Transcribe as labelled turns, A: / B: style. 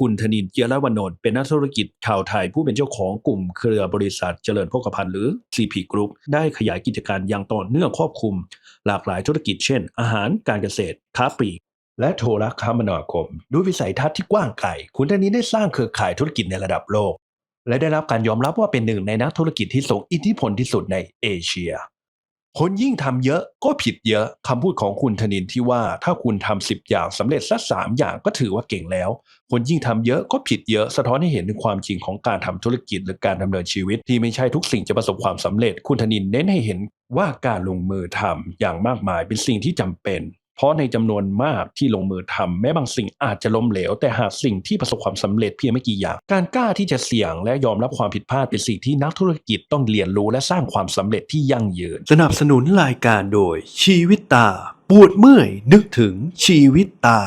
A: คุณธนินเจียรวนนท์เป็นนักธุรกิจชาวไทยผู้เป็นเจ้าของกลุ่มเครือบริษัทเจริญโภคภัณฑ์หรือ CP Group ได้ขยายกิจการอย่างต่อเนื่องครอบคลุม หลากหลายธุรกิจเช่น อาหารการเกษตร ค้าปลีกและโทรคมนาคม ด้วยวิสัยทัศน์ที่กว้างไกลคุณธนินได้สร้างเครือข่ายธุรกิจในระดับโลก และได้รับการยอมรับว่าเป็นหนึ่งในนักธุรกิจที่ทรงอิทธิพลที่สุดในเอเชีย คนยิ่งทำเยอะก็ผิดเยอะคำพูดของคุณธนินที่ว่าถ้าคุณทำสิบอย่างสำเร็จสักสามอย่างก็ถือว่าเก่งแล้ว คนยิ่งทำเยอะก็ผิดเยอะสะท้อนให้เห็นถึงความจริงของการทำธุรกิจหรือการดำเนินชีวิต ที่ไม่ใช่ทุกสิ่งจะประสบความสำเร็จ คุณธนินเน้นให้เห็นว่าการลงมือทำอย่างมากมายเป็นสิ่งที่จำเป็น เพราะในจำนวนมากที่ลงมือทำแม้บางสิ่งอาจจะล้มเหลว แต่หากสิ่งที่ประสบความสำเร็จเพียงไม่กี่อย่าง การกล้าที่จะเสี่ยงและยอมรับความผิดพลาดเป็นสิ่งที่นักธุรกิจต้องเรียนรู้และสร้างความสำเร็จที่ยั่งยืน
B: สนับสนุนรายการโดยชีวิตตา ปวดเมื่อยนึกถึงชีวิตตา